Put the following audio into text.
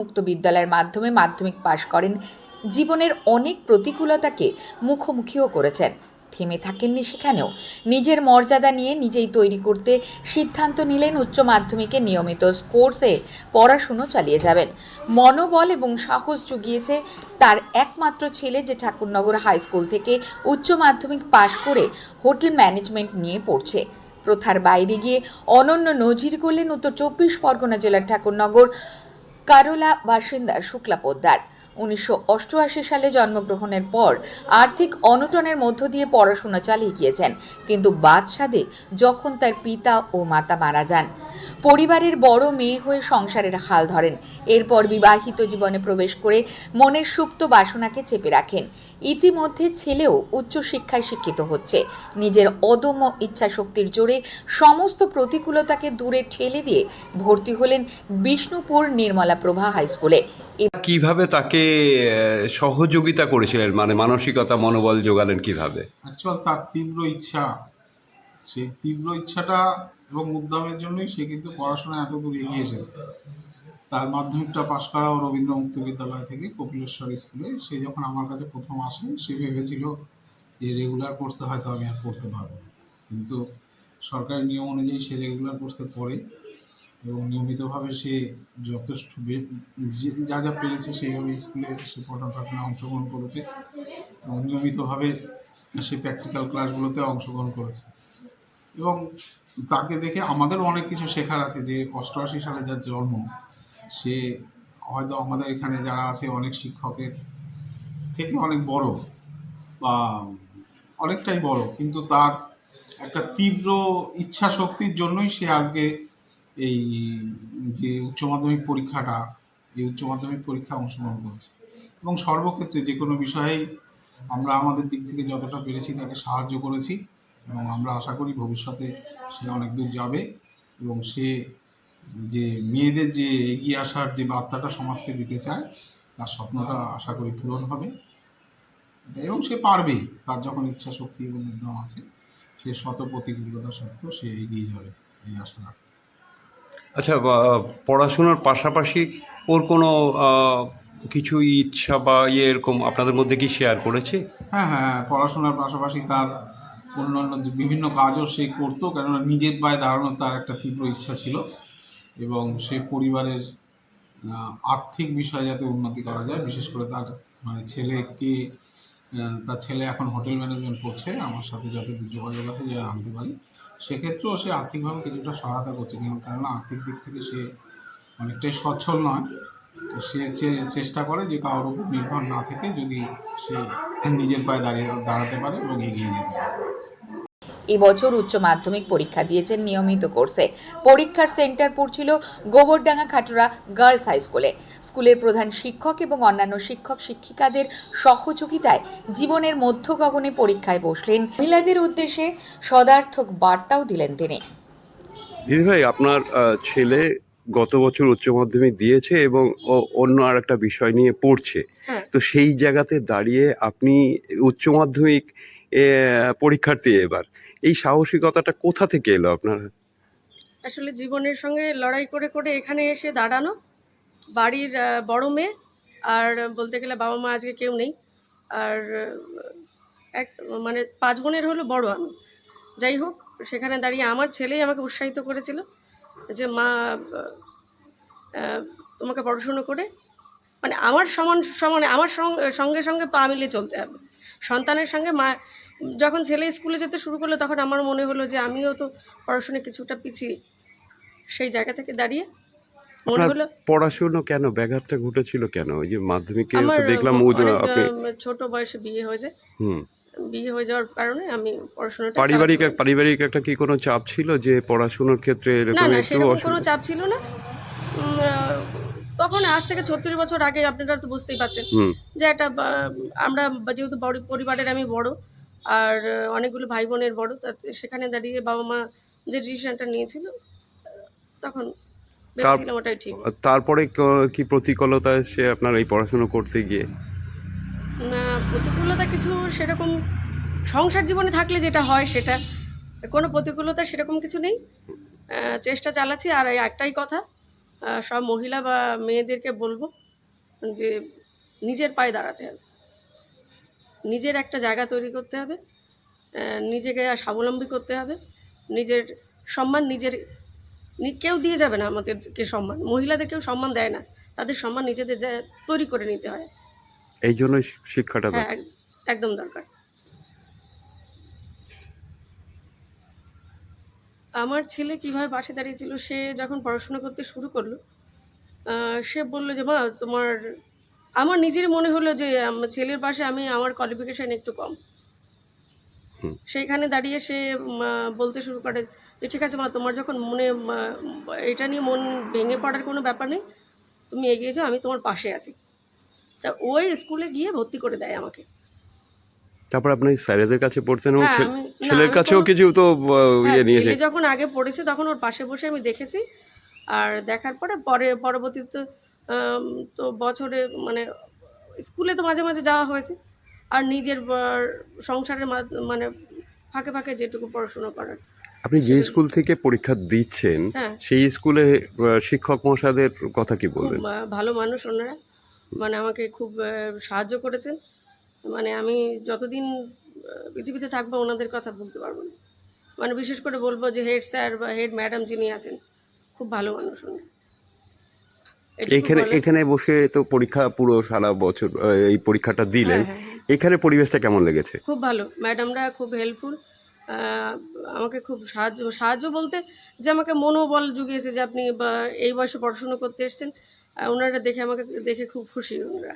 মুক্ত বিদ্যালয়ের মাধ্যমে মাধ্যমিক পাশ করেন। জীবনের অনেক প্রতিকূলতাকে মুখোমুখিও করেছেন। থেমে থাকেননি সেখানেও। নিজের মর্যাদা নিয়ে নিজেই তৈরি করতে সিদ্ধান্ত নিলেন উচ্চ মাধ্যমিকে নিয়মিত কোর্সে পড়াশুনো চালিয়ে যাবেন। মনোবল এবং সাহস জুগিয়েছে তার একমাত্র ছেলে যে ঠাকুরনগর হাই স্কুল থেকে উচ্চ মাধ্যমিক পাশ করে হোটেল ম্যানেজমেন্ট নিয়ে পড়ছে। প্রথার বাইরে গিয়ে অনন্য নজির করলেন উত্তর চব্বিশ পরগনা জেলার ঠাকুরনগর। কারোলা বাসিন্দা শুক্লা পোদ্দার। উনিশশো অষ্টআশি সালে জন্মগ্রহণের পর আর্থিক অনটনের মধ্য দিয়ে পড়াশোনা চালিয়ে গিয়েছেন, কিন্তু বাদশাদে যখন তার পিতা ও মাতা মারা যান, পরিবারের বড় মেয়ে হয়ে সংসারের হাল ধরেন। এরপর বিবাহিত জীবনে প্রবেশ করে মনের সুপ্ত বাসনাকে চেপে রাখেন। ইতিমধ্যে ছেলেও উচ্চশিক্ষায় শিক্ষিত হচ্ছে। নিজের অদম্য ইচ্ছাশক্তির জোরে সমস্ত প্রতিকূলতাকে দূরে ঠেলে দিয়ে ভর্তি হলেন বিষ্ণুপুর নির্মলা প্রভা হাই স্কুলে। কীভাবে তাকে আহ, সহযোগিতা করেছিলেন? মানে মানসিকতা মনোবল যোগালেন কীভাবে? অ্যাকচুয়াল তার তীব্র ইচ্ছা। সেই তীব্র ইচ্ছাটা এবং উদ্যমের জন্যই সে কিন্তু পড়াশোনা এত দূর এগিয়ে এসেছে। তার মাধ্যমিকটা পাশ করা রবীন্দ্র মুক্ত বিদ্যালয় থেকে কপিলেশ্বর স্কুলে। সে যখন আমার কাছে প্রথম আসে, সে ভেবেছিল যে রেগুলার কোর্সে হয়তো আমি আর পড়তে পারব কিন্তু সরকারি নিয়ম অনুযায়ী সে রেগুলার কোর্সে পড়ে এবং নিয়মিতভাবে সে যথেষ্ট যা যা পেরেছে সেইভাবে স্কুলে সে পঠনপাঠনে অংশগ্রহণ করেছে এবং নিয়মিতভাবে সে প্র্যাকটিক্যাল ক্লাসগুলোতে অংশগ্রহণ করেছে। এবং তাকে দেখে আমাদেরও অনেক কিছু শেখার আছে যে অষ্টআশি সালে যার জন্ম সে হয়তো আমাদের এখানে যারা আছে অনেক শিক্ষকের থেকে অনেক বড় বা অনেকটাই বড়, কিন্তু তার একটা তীব্র ইচ্ছা শক্তির জন্যই সে আজকে এই যে উচ্চ মাধ্যমিক পরীক্ষাটা, এই উচ্চ মাধ্যমিক পরীক্ষা অংশগ্রহণ করছে। এবং সর্বক্ষেত্রে যে কোনো বিষয়েই আমরা আমাদের দিক থেকে যতটা পেরেছি তাকে সাহায্য করেছি এবং আমরা আশা করি ভবিষ্যতে সে অনেক দূর যাবে এবং সে যে মেয়েদের যে এগিয়ে আসার যে বার্তাটা সমাজকে দিতে চায় তার স্বপ্নটা আশা করি পূরণ হবে। এবং সে পারবে তার যখন ইচ্ছা শক্তি এবং উদ্যম আছে সে শত প্রতিকূলতা সত্ত্বেও সে এগিয়ে যাবে এই আশা আচ্ছা পড়াশোনার পাশাপাশি ওর কোনো কিছু ইচ্ছা বা ইয়ে এরকম আপনাদের মধ্যে কি শেয়ার করেছে? হ্যাঁ হ্যাঁ পড়াশোনার পাশাপাশি তার অন্যান্য বিভিন্ন কাজও সে করতো কেননা নিজের পায়ে দাঁড়ানোর তার একটা তীব্র ইচ্ছা ছিল। এবং সে পরিবারের আর্থিক বিষয়ে যাতে উন্নতি করা যায়, বিশেষ করে তার মানে ছেলেকে তার ছেলে এখন হোটেল ম্যানেজমেন্ট করছে, আমার সাথে যাতে যোগাযোগ আছে যে আনতে পারি। সেক্ষেত্রেও সে আর্থিকভাবে কিছুটা সহায়তা করছে কারণ আর্থিক দিক থেকে সে অনেকটাই সচ্ছল নয়। সে চেষ্টা করে যে কারোর উপর নির্ভর না থেকে যদি সে নিজের পায়ে দাঁড়িয়ে, দাঁড়াতে পারে এবং এগিয়ে যেতে পারে। এবছর উচ্চ মাধ্যমিক পরীক্ষা দিয়েছেন নিয়মিত কোর্সে। পরীক্ষার সেন্টার পড়ছিল গোবরডাঙ্গা খাটুরা গার্লস হাই স্কুলে। স্কুলের প্রধান শিক্ষক এবং অন্যান্য শিক্ষক শিক্ষিকাদের সহযোগিতায় জীবনের মধ্য গগনে পরীক্ষায় বসলেন। মহিলাদের উদ্দেশ্যে সদার্থক বার্তাও দিলেন তিনি। দিদিভাই আপনার আহ, ছেলে গত বছর উচ্চ মাধ্যমিক দিয়েছে এবং ও অন্য আর একটা বিষয় নিয়ে পড়ছে। হ্যাঁ। তো সেই জায়গাতে দাঁড়িয়ে আপনি উচ্চ মাধ্যমিক পরীক্ষার্থী এবার। এই সাহসিকতাটা কোথা থেকে এলো আপনার? আসলে জীবনের সঙ্গে লড়াই করে করে এখানে এসে দাঁড়ানো। বাড়ির বড় মেয়ে, আর বলতে গেলে বাবা মা আজকে কেউ নেই। আর, এক মানে পাঁচ বোনের হলো বড় আমি। যাই হোক, সেখানে দাঁড়িয়ে আমার ছেলেই আমাকে উৎসাহিত করেছিল যে, মা তোমাকে পড়াশুনো করে মানে আমার সমান, সমানে, আমার সঙ্গে সঙ্গে সঙ্গে পা মিলিয়ে চলতে হবে। সন্তানের সঙ্গে মা যখন ছেলে স্কুলে যেতে শুরু করল তখন আমার মনে হলো যে আমিও তো পড়াশোনায় কিছুটা পিছিয়ে সেই জায়গা থেকে দাঁড়িয়ে মনে হলো পড়াশুনো কেন? ব্যাঘাতটা ঘটেছিল কেন? ওই যে মাধ্যমিকে দেখলাম আপনি ছোট বয়সে বিয়ে হয়ে যায় হুম। বিয়ে হয়ে যাওয়ার কারণে আমি পড়াশোনাটা পারিবারিক পারিবারিক একটা কি কোনো চাপ ছিল যে পড়াশোনার ক্ষেত্রে এরকম একটু কোনো চাপ ছিল না। তখন আজ থেকে ছত্রিশ বছর আগে আপনারা তো বুঝতেই পারছেন যে একটা আমরা যেহেতু বড় পরিবারের আমি বড় আর অনেকগুলো ভাই বোনের বড় তাতে সেখানে দাঁড়িয়ে বাবা মা যে ডিসিশনটা নিয়েছিল তখন ওটাই ঠিক। তারপরে কি প্রতিকূলতা সে আপনার এই পড়াশুনো করতে গিয়ে? না প্রতিকূলতা কিছু সেরকম সংসার জীবনে থাকলে যেটা হয় সেটা কোনো প্রতিকূলতা সেরকম কিছু নেই। চেষ্টা চালাচ্ছি আর একটাই কথা সব মহিলা বা মেয়েদেরকে বলব যে নিজের পায়ে দাঁড়াতে হবে। নিজের একটা জায়গা তৈরি করতে হবে নিজেকে স্বাবলম্বী করতে হবে নিজের সম্মান নিজের কেউ দিয়ে যাবে না আমাদেরকে সম্মান মহিলাদের কেউ সম্মান দেয় না তাদের সম্মান নিজেদের তৈরি করে নিতে হয়। এই জন্যই শিক্ষাটা হ্যাঁ এক- একদম দরকার। আমার ছেলে কীভাবে পাশে দাঁড়িয়েছিল সে যখন পড়াশোনা করতে শুরু করল সে বলল যে মা তোমার আমার নিজের মনে হলো যে ছেলের পাশে আমি আমার কোয়ালিফিকেশান একটু কম। সেইখানে দাঁড়িয়ে সে বলতে শুরু করে যে ঠিক আছে মা তোমার যখন মনে এটা নিয়ে মন ভেঙে পড়ার কোনো ব্যাপার নেই তুমি এগিয়ে যাও আমি তোমার পাশে আছি। তা ওই স্কুলে গিয়ে ভর্তি করে দেয় আমাকে। তারপর আপনি স্যারেদের কাছে পড়তেন এবং হ্যাঁ, আমি- না, ছেলের আমি কাছেও কিছু তো আহ, হ্যাঁ, ইয়ে নিয়েছে ছেলে যখন আগে পড়েছে তখন ওর পাশে বসে আমি দেখেছি। আর দেখার পরে পরে পরবর্তীতে আম, তো বছরে মানে স্কুলে তো মাঝে মাঝে যাওয়া হয়েছে। আর নিজের আহ, সংসারের মাধ- মানে ফাঁকে ফাঁকে যেটুকু পড়াশোনা করার। আপনি যে স্কুল থেকে পরীক্ষা দিচ্ছেন হ্যাঁ। সেই স্কুলে আহ, শিক্ষক মহাশয়দের কথা কি খুব বলবেন? আহ, ভালো মানুষ ওনারা। মানে আমাকে খুব আহ, সাহায্য করেছেন। মানে আমি যতদিন পৃথিবীতে থাকব ওনাদের কথা বলতে পারব না। মানে বিশেষ করে বলব যে হেড স্যার বা হেড ম্যাডাম যিনি আছেন খুব ভালো মানুষ উনি। এখানে এখানে বসে তো পরীক্ষা পুরো সারা বছর এই পরীক্ষাটা দিলেন। হ্যাঁ, হ্যাঁ, এখানে পরিবেশটা কেমন লেগেছে? খুব ভালো। ম্যাডামরা খুব হেল্পফুল আমাকে খুব সাহায্য সাহায্য বলতে যে আমাকে মনোবল জুগিয়েছে যে আপনি এই বয়সে পড়াশুনো করতে এসেছেন। ওনারা দেখে আমাকে দেখে খুব খুশি ওনারা।